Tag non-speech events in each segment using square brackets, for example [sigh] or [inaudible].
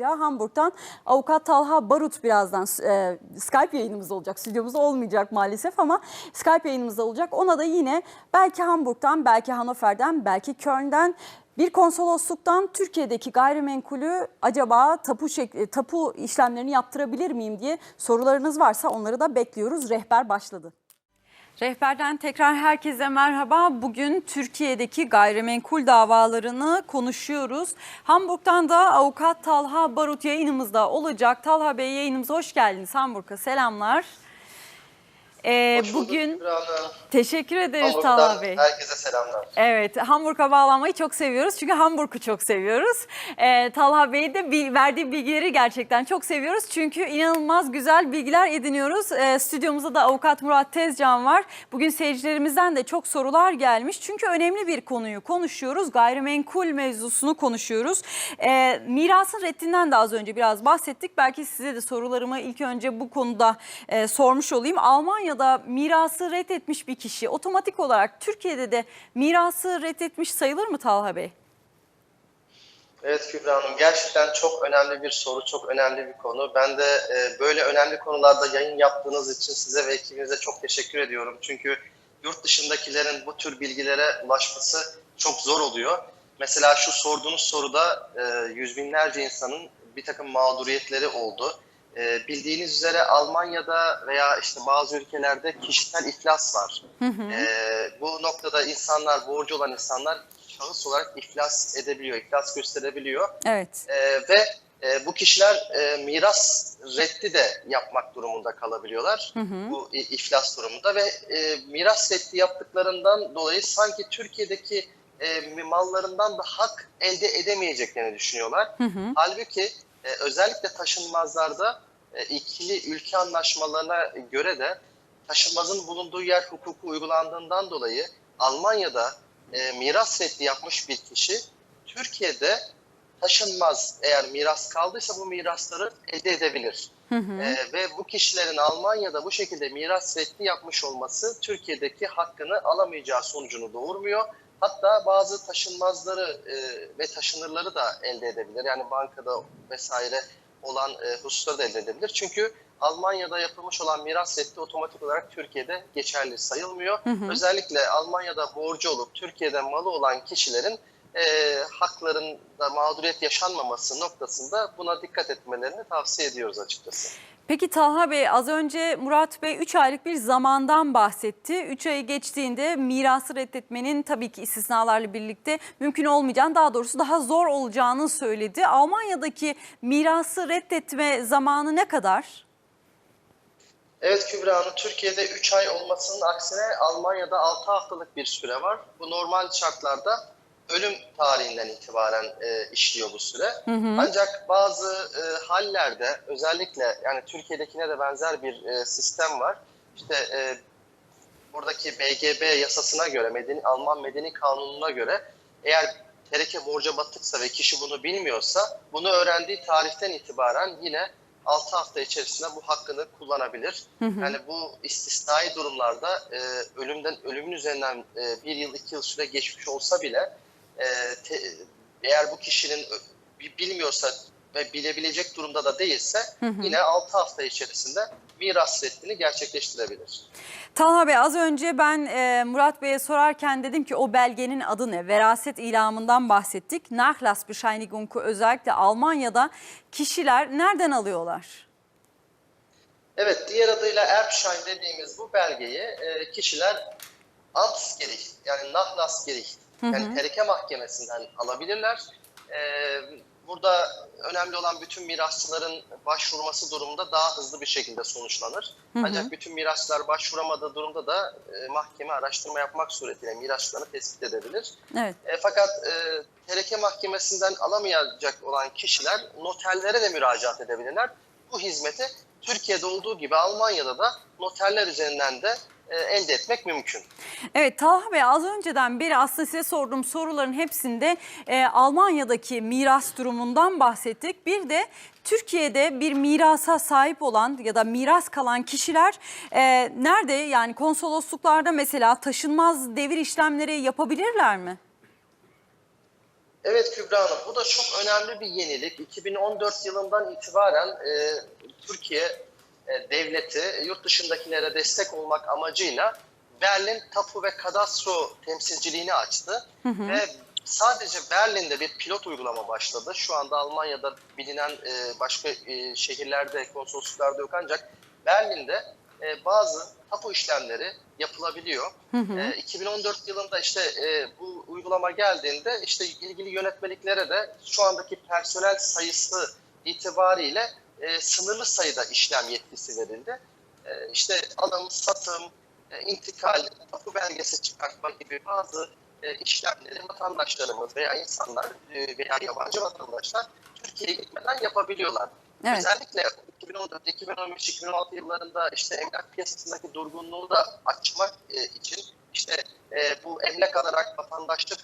alacağı Hamburg'dan avukat Talha Barut birazdan e, Skype yayınımız olacak. Stüdyomuzda olmayacak maalesef ama Skype yayınımızda olacak. Ona da yine belki Hamburg'dan, belki Hannover'den, belki Köln'den bir konsolosluktan Türkiye'deki gayrimenkulü acaba tapu şek- tapu işlemlerini yaptırabilir miyim diye sorularınız varsa onları da bekliyoruz. Rehber başladı. Rehberden tekrar herkese merhaba. Bugün Türkiye'deki gayrimenkul davalarını konuşuyoruz. Hamburg'dan da avukat Talha Barut yayınımızda olacak. Talha Bey yayınımıza hoş geldiniz. Hamburg'a selamlar. Ee, Hoş bugün teşekkür ederiz Talha Bey. Herkese selamlar. Evet, Hamburg'a bağlanmayı çok seviyoruz. Çünkü Hamburg'u çok seviyoruz. Ee, Talha Bey'i de bil- verdiği bilgileri gerçekten çok seviyoruz. Çünkü inanılmaz güzel bilgiler ediniyoruz. Ee, stüdyomuzda da avukat Murat Tezcan var. Bugün seyircilerimizden de çok sorular gelmiş. Çünkü önemli bir konuyu konuşuyoruz. Gayrimenkul mevzusunu konuşuyoruz. Ee, mirasın reddinden de az önce biraz bahsettik. Belki size de sorularımı ilk önce bu konuda e, sormuş olayım. Almanya'da mirası reddetmiş bir kişi otomatik olarak Türkiye'de de mirası reddetmiş sayılır mı Talha Bey? Evet Kübra Hanım gerçekten çok önemli bir soru, çok önemli bir konu. Ben de e, böyle önemli konularda yayın yaptığınız için size ve ekibinize çok teşekkür ediyorum. Çünkü yurt dışındakilerin bu tür bilgilere ulaşması çok zor oluyor. Mesela şu sorduğunuz soruda e, yüz binlerce insanın bir takım mağduriyetleri oldu. E, bildiğiniz üzere Almanya'da veya işte bazı ülkelerde kişisel iflas var. E, bu noktada insanlar, borcu olan insanlar şahıs olarak iflas edebiliyor, iflas gösterebiliyor. Evet. Ee, ve e, bu kişiler e, miras reddi de yapmak durumunda kalabiliyorlar bu i- iflas durumunda ve e, miras reddi yaptıklarından dolayı sanki Türkiye'deki e, mallarından da hak elde edemeyeceklerini düşünüyorlar. Halbuki e, özellikle taşınmazlarda e, ikili ülke anlaşmalarına göre de taşınmazın bulunduğu yer hukuku uygulandığından dolayı Almanya'da e, miras reddi yapmış bir kişi Türkiye'de taşınmaz eğer miras kaldıysa bu mirasları elde edebilir. E, ve bu kişilerin Almanya'da bu şekilde miras reddi yapmış olması Türkiye'deki hakkını alamayacağı sonucunu doğurmuyor. Hatta bazı taşınmazları e, ve taşınırları da elde edebilir. Yani bankada vesaire olan e, hususları da elde edebilir. Çünkü Almanya'da yapılmış olan miras reddi otomatik olarak Türkiye'de geçerli sayılmıyor. Özellikle Almanya'da borcu olup Türkiye'de malı olan kişilerin e, haklarında mağduriyet yaşanmaması noktasında buna dikkat etmelerini tavsiye ediyoruz açıkçası. Peki Talha Bey az önce Murat Bey 3 aylık bir zamandan bahsetti. 3 ayı geçtiğinde mirası reddetmenin tabii ki istisnalarla birlikte mümkün olmayacağını daha doğrusu daha zor olacağını söyledi. Almanya'daki mirası reddetme zamanı ne kadar? Evet Kübra Hanım, Türkiye'de 3 ay olmasının aksine Almanya'da 6 haftalık bir süre var. Bu normal şartlarda ölüm tarihinden itibaren e, işliyor bu süre. Ancak bazı e, hallerde özellikle yani Türkiye'dekine de benzer bir e, sistem var. İşte e, buradaki BGB yasasına göre, Medeni, Alman Medeni Kanunu'na göre eğer tereke borca batıksa ve kişi bunu bilmiyorsa bunu öğrendiği tarihten itibaren yine 6 hafta içerisinde bu hakkını kullanabilir. Yani bu istisnai durumlarda e, ölümden ölümün üzerinden e, bir yıl iki yıl süre geçmiş olsa bile e, te- eğer bu kişinin bilmiyorsa ve bilebilecek durumda da değilse yine 6 hafta içerisinde miras reddini gerçekleştirebilir. Talha Bey az önce ben e, Murat Bey'e sorarken dedim ki o belgenin adı ne? Veraset ilamından bahsettik. Nachlassbescheinigung'u özellikle Almanya'da kişiler nereden alıyorlar? Evet, diğer adıyla Erbschein dediğimiz bu belgeyi e, kişiler Amtsgericht yani Nachlassgericht yani tereke mahkemesinden alabilirler. E, burada önemli olan bütün mirasçıların başvurması durumunda daha hızlı bir şekilde sonuçlanır. Ancak bütün mirasçılar başvuramadığı durumda da e, mahkeme araştırma yapmak suretiyle mirasçılarını tespit edebilir. Evet. E, fakat e, tereke mahkemesinden alamayacak olan kişiler noterlere de müracaat edebilirler. Bu hizmeti Türkiye'de olduğu gibi Almanya'da da noterler üzerinden de elde etmek mümkün. Evet Talha Bey az önceden beri aslında size sorduğum soruların hepsinde e, Almanya'daki miras durumundan bahsettik. Bir de Türkiye'de bir mirasa sahip olan ya da miras kalan kişiler e, nerede yani konsolosluklarda mesela taşınmaz devir işlemleri yapabilirler mi? Evet Kübra Hanım, bu da çok önemli bir yenilik. 2014 yılından itibaren e, Türkiye e, devleti yurt dışındakilere destek olmak amacıyla Berlin Tapu ve Kadastro temsilciliğini açtı. Ve sadece Berlin'de bir pilot uygulama başladı. Şu anda Almanya'da bilinen e, başka e, şehirlerde, konsolosluklarda yok ancak Berlin'de e, bazı tapu işlemleri yapılabiliyor. E, 2014 yılında işte e, bu uygulama geldiğinde işte ilgili yönetmeliklere de şu andaki personel sayısı itibariyle e, sınırlı sayıda işlem yetkisi verildi. E, işte alım, satım, e, intikal, tapu belgesi çıkartma gibi bazı e, işlemleri vatandaşlarımız veya insanlar e, veya yabancı vatandaşlar Türkiye'ye gitmeden yapabiliyorlar. Evet. Özellikle 2014, 2015, 2016 yıllarında işte emlak piyasasındaki durgunluğu da açmak e, için işte e, bu emlak alarak vatandaşlık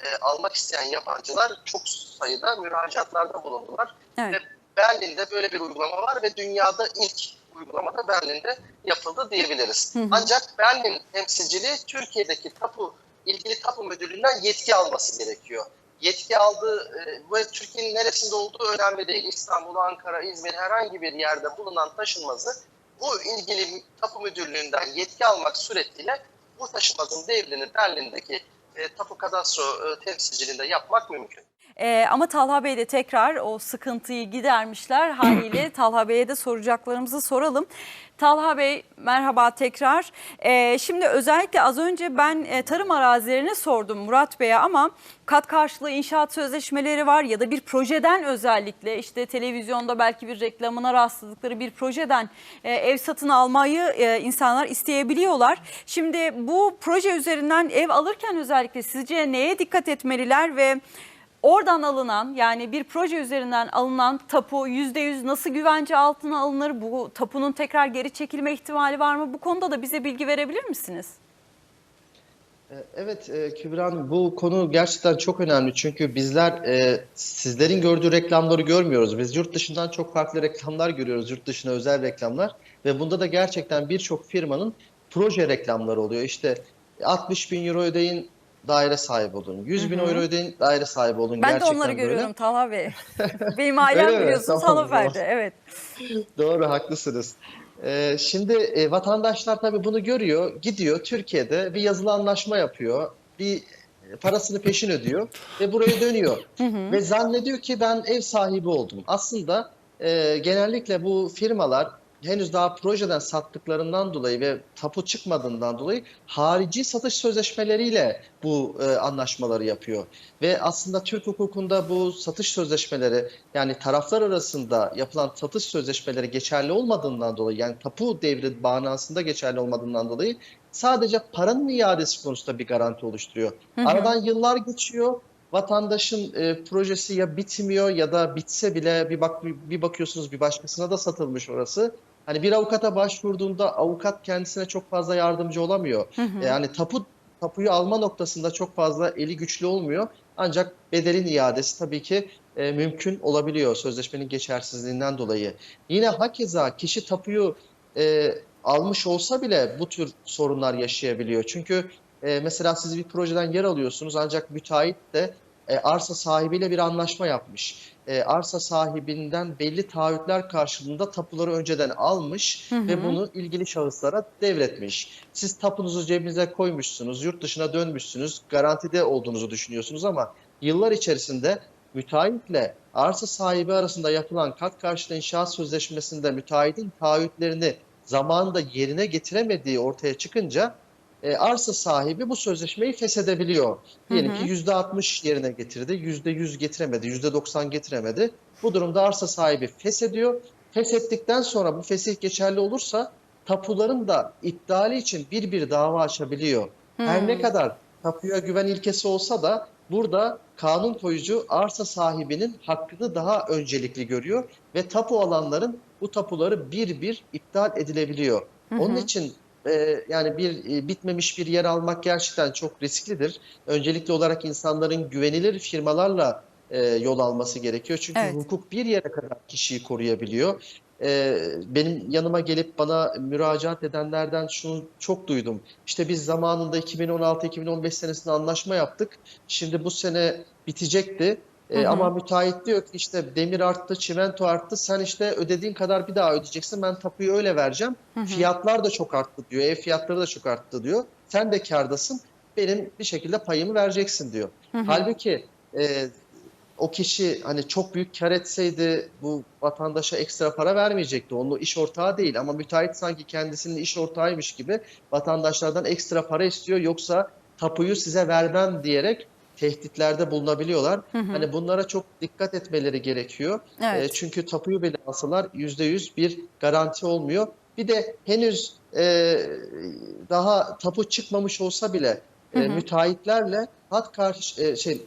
e, almak isteyen yabancılar çok sayıda müracaatlarda bulundular. Evet. Ve Berlin'de böyle bir uygulama var ve dünyada ilk uygulamada Berlin'de yapıldı diyebiliriz. Ancak Berlin temsilciliği Türkiye'deki tapu ilgili tapu müdürlüğünden yetki alması gerekiyor. Yetki aldığı e, ve Türkiye'nin neresinde olduğu önemli değil. İstanbul, Ankara, İzmir herhangi bir yerde bulunan taşınmazı bu ilgili tapu müdürlüğünden yetki almak suretiyle bu taşınmazın devrini Berlin'deki e, tapu kadastro e, temsilciliğinde yapmak mümkün. Ee, ama Talha Bey de tekrar o sıkıntıyı gidermişler. [clears throat] Haliyle Talha Bey'e de soracaklarımızı soralım. Talha Bey merhaba tekrar. Ee, şimdi özellikle az önce ben e, tarım arazilerini sordum Murat Bey'e ama kat karşılığı inşaat sözleşmeleri var ya da bir projeden özellikle işte televizyonda belki bir reklamına rastladıkları bir projeden e, ev satın almayı e, insanlar isteyebiliyorlar. Şimdi bu proje üzerinden ev alırken özellikle sizce neye dikkat etmeliler ve Oradan alınan yani bir proje üzerinden alınan tapu %100 nasıl güvence altına alınır? Bu tapunun tekrar geri çekilme ihtimali var mı? Bu konuda da bize bilgi verebilir misiniz? E, Evet e, Kübra Hanım bu konu gerçekten çok önemli çünkü bizler e, sizlerin gördüğü reklamları görmüyoruz. Biz yurt dışından çok farklı reklamlar görüyoruz, yurt dışına özel reklamlar ve bunda da gerçekten birçok firmanın proje reklamları oluyor. İşte 60 bin euro ödeyin daire sahibi olun, 100 bin euro ödeyin daire sahibi olun. Ben de Gerçekten onları böyle. görüyorum Talha Bey. [laughs] Benim ailem biliyorsunuz Tamam. Evet. Doğru, haklısınız. Ee, şimdi e, vatandaşlar tabii bunu görüyor, gidiyor Türkiye'de bir yazılı anlaşma yapıyor, bir parasını peşin ödüyor ve buraya dönüyor. [laughs] Ve zannediyor ki ben ev sahibi oldum. Aslında e, genellikle bu firmalar henüz daha projeden sattıklarından dolayı ve tapu çıkmadığından dolayı harici satış sözleşmeleriyle bu e, anlaşmaları yapıyor. Ve aslında Türk hukukunda bu satış sözleşmeleri yani taraflar arasında yapılan satış sözleşmeleri geçerli olmadığından dolayı yani tapu devri bağnasında geçerli olmadığından dolayı sadece paranın iadesi konusunda bir garanti oluşturuyor. Aradan yıllar geçiyor. Vatandaşın e, projesi ya bitmiyor ya da bitse bile bir bak bir bakıyorsunuz bir başkasına da satılmış orası. Hani bir avukata başvurduğunda avukat kendisine çok fazla yardımcı olamıyor. Yani tapu tapuyu alma noktasında çok fazla eli güçlü olmuyor. Ancak bedelin iadesi tabii ki e, mümkün olabiliyor sözleşmenin geçersizliğinden dolayı. Yine hakeza kişi tapuyu e, almış olsa bile bu tür sorunlar yaşayabiliyor. Çünkü e, mesela siz bir projeden yer alıyorsunuz ancak müteahhit de e, arsa sahibiyle bir anlaşma yapmış. E, arsa sahibinden belli taahhütler karşılığında tapuları önceden almış ve bunu ilgili şahıslara devretmiş. Siz tapunuzu cebinize koymuşsunuz, yurt dışına dönmüşsünüz, garantide olduğunuzu düşünüyorsunuz ama yıllar içerisinde müteahhitle arsa sahibi arasında yapılan kat karşılığı inşaat sözleşmesinde müteahhitin taahhütlerini zamanında yerine getiremediği ortaya çıkınca e, arsa sahibi bu sözleşmeyi feshedebiliyor. Diyelim ki %60 yerine getirdi, %100 getiremedi, %90 getiremedi. Bu durumda arsa sahibi feshediyor. Feshettikten sonra bu fesih geçerli olursa tapuların da iptali için bir bir dava açabiliyor. Her ne kadar tapuya güven ilkesi olsa da burada kanun koyucu arsa sahibinin hakkını daha öncelikli görüyor ve tapu alanların bu tapuları bir bir iptal edilebiliyor. Onun için e, yani bir e, bitmemiş bir yer almak gerçekten çok risklidir. Öncelikli olarak insanların güvenilir firmalarla e, yol alması gerekiyor. Çünkü Evet. hukuk bir yere kadar kişiyi koruyabiliyor. e, benim yanıma gelip bana müracaat edenlerden şunu çok duydum. İşte biz zamanında 2016-2015 senesinde anlaşma yaptık. Şimdi bu sene bitecekti. E, ama müteahhit diyor ki işte demir arttı, çimento arttı. Sen işte ödediğin kadar bir daha ödeyeceksin. Ben tapuyu öyle vereceğim. Fiyatlar da çok arttı diyor. Ev fiyatları da çok arttı diyor. Sen de kârdasın. Benim bir şekilde payımı vereceksin diyor. Halbuki e, o kişi hani çok büyük kar etseydi bu vatandaşa ekstra para vermeyecekti. Onun iş ortağı değil ama müteahhit sanki kendisinin iş ortağıymış gibi vatandaşlardan ekstra para istiyor. Yoksa tapuyu size vermem diyerek tehditlerde bulunabiliyorlar. Hani bunlara çok dikkat etmeleri gerekiyor. Evet. E, çünkü tapuyu bile alsalar %100 bir garanti olmuyor. Bir de henüz e, daha tapu çıkmamış olsa bile e, müteahhitlerle hat karşı e, şey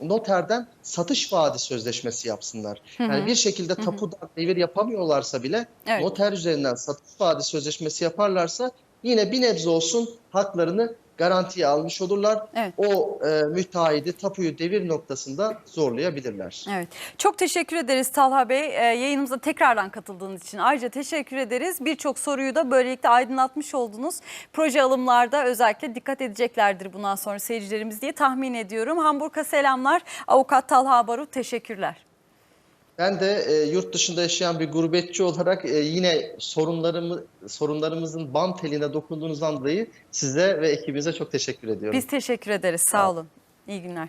noterden satış vaadi sözleşmesi yapsınlar. Yani bir şekilde tapudan devir yapamıyorlarsa bile Evet. noter üzerinden satış vaadi sözleşmesi yaparlarsa yine bir nebze olsun haklarını garantiye almış olurlar. Evet. O e, müteahhidi tapuyu devir noktasında zorlayabilirler. Evet. Çok teşekkür ederiz Talha Bey. Ee, yayınımıza tekrardan katıldığınız için ayrıca teşekkür ederiz. Birçok soruyu da böylelikle aydınlatmış oldunuz. Proje alımlarda özellikle dikkat edeceklerdir bundan sonra seyircilerimiz diye tahmin ediyorum. Hamburg'a selamlar. Avukat Talha Barut teşekkürler. Ben de e, yurt dışında yaşayan bir gurbetçi olarak e, yine sorunlarımı sorunlarımızın bam teline dokunduğunuzdan dolayı size ve ekibinize çok teşekkür ediyorum. Biz teşekkür ederiz. Sağ olun. İyi günler.